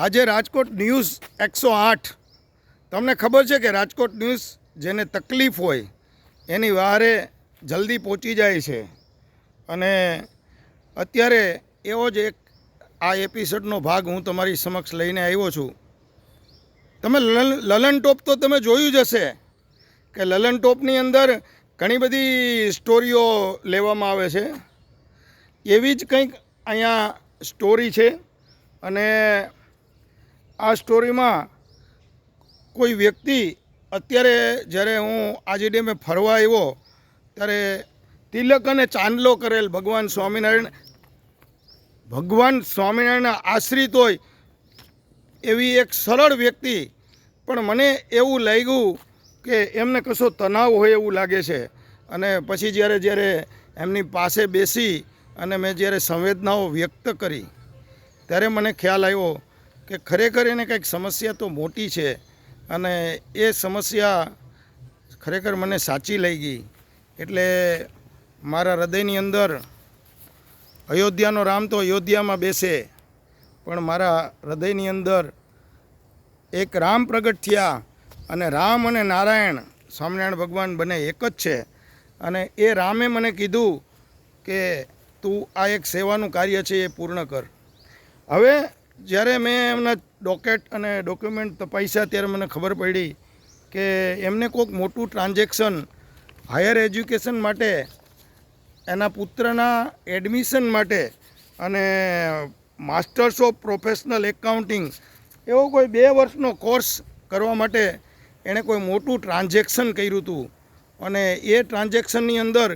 આજે રાજકોટ ન્યૂઝ એકસો આઠ. તમને ખબર છે કે રાજકોટ ન્યૂઝ જેને તકલીફ હોય, એની વારે જલ્દી પહોંચી જાય છે. અને અત્યારે એવો જ એક આ એપિસોડનો ભાગ હું તમારી સમક્ષ લઈને આવ્યો છું. તમે લલન ટોપ તો તમે જોયું જ હશે કે લલન ટોપની અંદર ઘણી બધી સ્ટોરીઓ લેવામાં આવે છે. એવી જ કંઈક અહીંયા સ્ટોરી છે અને આ સ્ટોરીમાં કોઈ વ્યક્તિ અત્યારે જ્યારે હું આજે ડેમે ફરવા આવ્યો, ત્યારે તિલક અને ચાંદલો કરેલ ભગવાન સ્વામિનારાયણ, ભગવાન સ્વામિનારાયણના આશ્રિત હોય એવી એક સરળ વ્યક્તિ. પણ મને એવું લાગ્યું કે એમને કશો તણાવ હોય એવું લાગે છે. અને પછી જ્યારે જ્યારે એમની પાસે બેસી અને મેં જ્યારે સંવેદનાઓ વ્યક્ત કરી, ત્યારે મને ખ્યાલ આવ્યો કે ખરેખર એને કંઈક સમસ્યા તો મોટી છે અને એ સમસ્યા ખરેખર મને સાચી લઈ ગઈ એટલે મારા હૃદયની અંદર અયોધ્યાનો રામ તો અયોધ્યામાં બેસે, પણ મારા હૃદયની અંદર એક રામ પ્રગટ થયા અને રામ અને નારાયણ સ્વામિનારાયણ ભગવાન બંને એક જ છે. અને એ રામે મને કીધું કે તું આ એક સેવાનું કાર્ય છે એ પૂર્ણ કર. હવે જ્યારે મેં એમના ડોકેટ અને ડોક્યુમેન્ટ તપાસ્યા ત્યારે મને ખબર પડી કે એમને કોઈક મોટું ટ્રાન્ઝેક્શન હાયર એજ્યુકેશન માટે, એના પુત્રના એડમિશન માટે અને માસ્ટર્સ ઓફ પ્રોફેશનલ એકાઉન્ટિંગ એવો કોઈ બે વર્ષનો કોર્સ કરવા માટે એણે કોઈ મોટું ટ્રાન્ઝેક્શન કર્યું હતું. અને એ ટ્રાન્ઝેક્શનની અંદર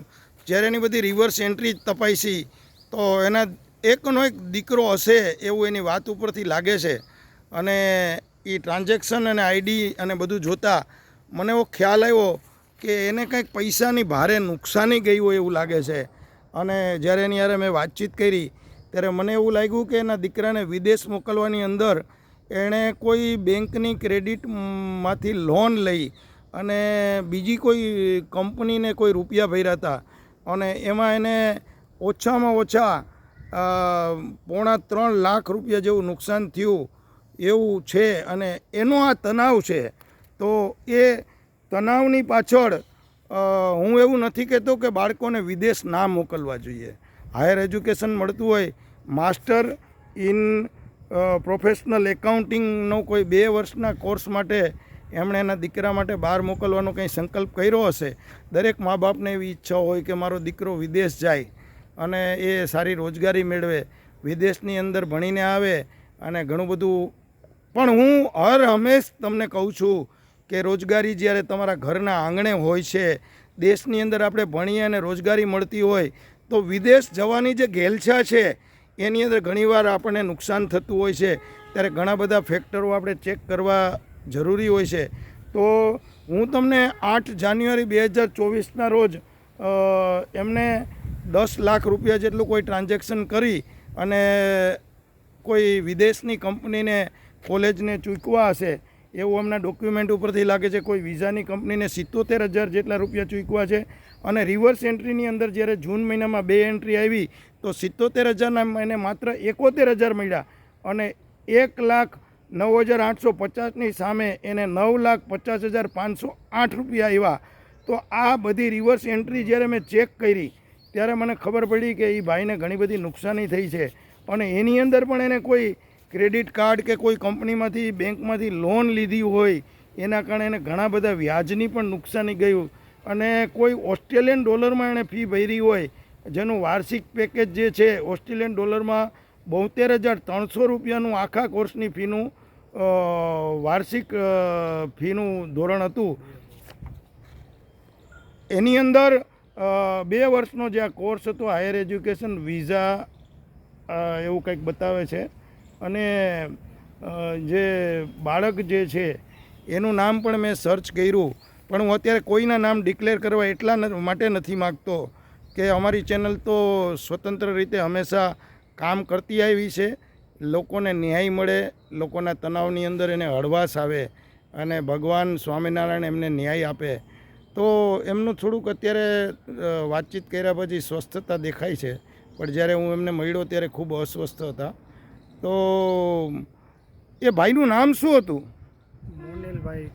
જ્યારે એની બધી રિવર્સ એન્ટ્રી તપાસી, તો એના એકનો એક દીકરો હશે એવું એની વાત ઉપરથી લાગે છે. અને એ ટ્રાન્ઝેક્શન અને આઈડી અને બધું જોતાં મને એવો ખ્યાલ આવ્યો કે એને કંઈક પૈસાની ભારે નુકસાની ગઈ હોય એવું લાગે છે. અને જ્યારે એની યારે મેં વાતચીત કરી ત્યારે મને એવું લાગ્યું કે એના દીકરાને વિદેશ મોકલવાની અંદર એણે કોઈ બેંકની ક્રેડિટમાંથી લોન લઈ અને બીજી કોઈ કંપનીને કોઈ રૂપિયા ભર્યા હતા. અને એમાં એને ઓછામાં ઓછા પોણા ત્રણ લાખ રૂપિયા જેવું નુકસાન થયું એવું છે અને એનો આ તણાવ છે, તો એ તણાવની પાછળ હું એવું નથી કહેતો કે બાળકોને વિદેશ ના મોકલવા જોઈએ. હાયર એજ્યુકેશન મળતું હોય, માસ્ટર ઇન પ્રોફેશનલ એકાઉન્ટિંગનો કોઈ બે વર્ષના કોર્સ માટે એમણે એના દીકરા માટે બહાર મોકલવાનો કંઈ સંકલ્પ કર્યો હશે? દરેક મા બાપને એવી ઈચ્છા હોય કે મારો દીકરો વિદેશ જાય. અને એ સારી રોજગારી મેળવે, વિદેશની અંદર ભણીને આવે અને ઘણું બધું, પણ હું હર હંમેશ તમને કહું છું કે રોજગારી જ્યારે તમારા ઘરના આંગણે હોય છે, દેશની અંદર આપણે ભણીએ અને રોજગારી મળતી હોય, તો વિદેશ જવાની જે ઘેલછા છે, એની અંદર ઘણીવાર આપણને નુકસાન થતું હોય છે. ત્યારે ઘણા બધા ફેક્ટરો આપણે ચેક કરવા જરૂરી હોય છે. તો હું તમને આઠ જાન્યુઆરી બે હજાર ચોવીસના રોજ એમને દસ લાખ રૂપિયા જેટલું કોઈ ટ્રાન્ઝેક્શન કરી અને કોઈ વિદેશની કંપનીને કોલેજને ચૂકવા હશે, એવું અમને ડોક્યુમેન્ટ ઉપરથી લાગે છે, કોઈ વિઝાની કંપનીને સિત્તોતેર હજાર જેટલા રૂપિયા ચૂકવા છે. અને રિવર્સ એન્ટ્રીની અંદર જ્યારે જૂન મહિનામાં બે એન્ટ્રી આવી, તો સિત્તોતેર હજારના એને માત્ર એકોતેર હજાર મળ્યા. અને એક લાખ નવ હજાર આઠસો પચાસની સામે એને નવ લાખ પચાસ હજાર પાંચસો આઠ રૂપિયા આવ્યા તો આ બધી રિવર્સ એન્ટ્રી જ્યારે મેં ચેક કરી ત્યારે મને ખબર પડી કે એ ભાઈને ઘણી બધી નુકસાની થઈ છે. અને એની અંદર પણ એને કોઈ ક્રેડિટ કાર્ડ કે કોઈ કંપનીમાંથી, બેંકમાંથી લોન લીધી હોય, એના કારણે એને ઘણા બધા વ્યાજની પણ નુકસાની ગયું. અને કોઈ ઓસ્ટ્રેલિયન ડોલરમાં એણે ફી ભરી હોય, જેનું વાર્ષિક પેકેજ જે છે, ઓસ્ટ્રેલિયન ડોલરમાં બોતેર હજાર ત્રણસો રૂપિયાનું આખા કોર્સની ફીનું વાર્ષિક ફીનું ધોરણ હતું. એની અંદર બે વર્ષનો જે આ કોર્સ હતો, હાયર એજ્યુકેશન, વિઝા એવું કંઈક બતાવે છે. અને જે બાળક જે છે, એનું નામ પણ મેં સર્ચ કર્યું. પણ હું અત્યારે કોઈના નામ ડિક્લેર કરવા એટલા માટે નથી માગતો કે અમારી ચેનલ તો સ્વતંત્ર રીતે હંમેશા કામ કરતી આવી છે. લોકોને ન્યાય મળે, લોકોના તણાવની અંદર એને હળવાશ આવે અને ભગવાન સ્વામિનારાયણ એમને ન્યાય આપે. તો એમનું થોડુંક અત્યારે વાતચીત કર્યા પછી સ્વસ્થતા દેખાય છે. પણ જ્યારે હું એમને મળ્યો ત્યારે ખૂબ અસ્વસ્થ હતા. તો એ ભાઈનું નામ શું હતું? મોનિલભાઈ.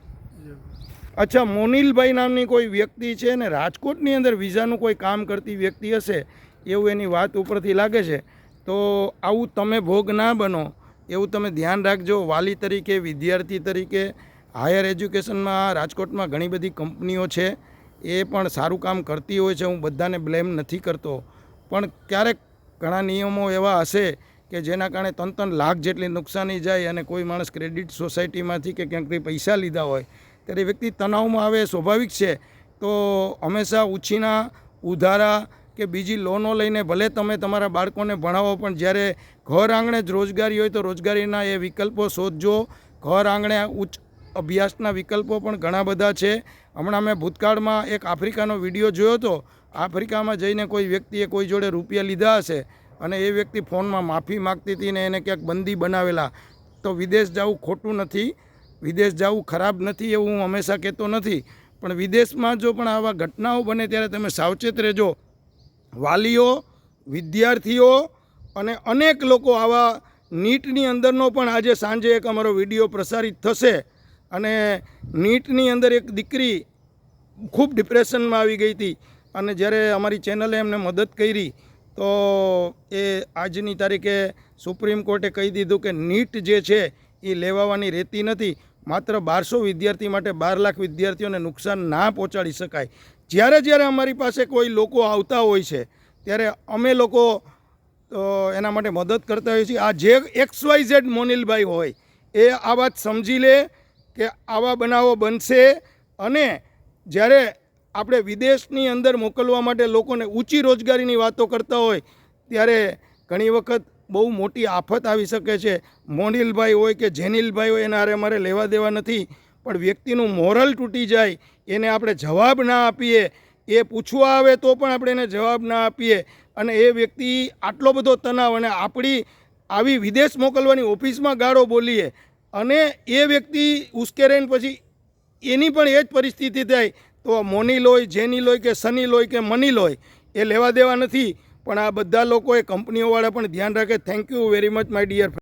અચ્છા મોનિલભાઈ નામની કોઈ વ્યક્તિ છે ને રાજકોટની અંદર વિઝાનું કોઈ કામ કરતી વ્યક્તિ હશે? એવું એની વાત ઉપરથી લાગે છે. તો આવું તમે ભોગ ના બનો. એવું તમે ધ્યાન રાખજો. વાલી તરીકે વિદ્યાર્થી તરીકે હાયર એજ્યુકેશનમાં રાજકોટમાં ઘણી બધી કંપનીઓ છે, એ પણ સારું કામ કરતી હોય છે, હું બધાને બ્લેમ નથી કરતો. પણ ક્યારેક ઘણા નિયમો એવા હશે કે જેના કારણે ત્રણ ત્રણ લાખ જેટલી નુકસાની જાય અને કોઈ માણસ ક્રેડિટ સોસાયટીમાંથી કે ક્યાંકથી પૈસા લીધા હોય. ત્યારે વ્યક્તિ તણાવમાં આવે, સ્વાભાવિક છે. તો હંમેશા ઉછીના, ઉધારા કે બીજી લોનો લઈને ભલે તમે તમારા બાળકોને ભણાવો, પણ જ્યારે ઘર આંગણે જ રોજગારી હોય તો રોજગારીના એ વિકલ્પો શોધજો. ઘર આંગણે ઉચ્ચ અભ્યાસના વિકલ્પો પણ ઘણા બધા છે. હમણાં મેં ભૂતકાળમાં એક આફ્રિકાનો વીડિયો જોયો હતો. આફ્રિકામાં જઈને કોઈ વ્યક્તિએ કોઈ જોડે રૂપિયા લીધા હશે અને એ વ્યક્તિ ફોનમાં માફી માગતી હતી ને એને ક્યાંક બંદી બનાવેલા. તો વિદેશ જવું ખોટું નથી. વિદેશ જવું ખરાબ નથી એવું હું હંમેશા કહેતો નથી. પણ વિદેશમાં જો પણ આવા ઘટનાઓ બને ત્યારે તમે સાવચેત રહેજો. વાલીઓ, વિદ્યાર્થીઓ અને અનેક લોકો આવા નીટની અંદરનો પણ આજે સાંજે એક અમારો વીડિયો પ્રસારિત થશે. અને નીટની અંદર એક દીકરી ખૂબ ડિપ્રેશનમાં આવી ગઈ હતી અને જ્યારે અમારી ચેનલે એમને મદદ કરી, તો એ આજની તારીખે સુપ્રીમ કોર્ટે કહી દીધું કે નીટ જે છે એ લેવાવાની રહેતી નથી. માત્ર બારસો વિદ્યાર્થી માટે બાર લાખ વિદ્યાર્થીઓને નુકસાન ના પહોંચાડી શકાય. જ્યારે જ્યારે અમારી પાસે કોઈ લોકો આવતા હોય છે, ત્યારે અમે લોકો એના માટે મદદ કરતા હોઈએ છીએ. આ જે એક્સ વાય ઝેડ મોનિલભાઈ હોય, એ આ વાત સમજી લે કે આવા બનાવો બનશે અને જ્યારે આપણે વિદેશની અંદર મોકલવા માટે લોકોને ઊંચી રોજગારીની વાતો કરતા હોય, ત્યારે ઘણી વખત બહુ મોટી આફત આવી શકે છે. મોનિલભાઈ હોય કે જેનિલભાઈ હોય, એના હારે મારે લેવા દેવા નથી, પણ વ્યક્તિનું મોરલ તૂટી જાય, એને આપણે જવાબ ના આપીએ. એ પૂછવા આવે તો પણ આપણે એને જવાબ ના આપીએ. અને એ વ્યક્તિ આટલો બધો તણાવ અને આપણી આવી વિદેશ મોકલવાની ઓફિસમાં ગાળો બોલીએ અને એ વ્યક્તિ ઉશ્કેરાઈને પછી એની પણ એ જ પરિસ્થિતિ થાય તો મોની લોય જેની લોય કે સની લોય કે મની લોય એ લેવા દેવા નથી. પણ આ બધા લોકોએ કંપનીઓવાળા પણ ધ્યાન રાખે. Thank you very much my dear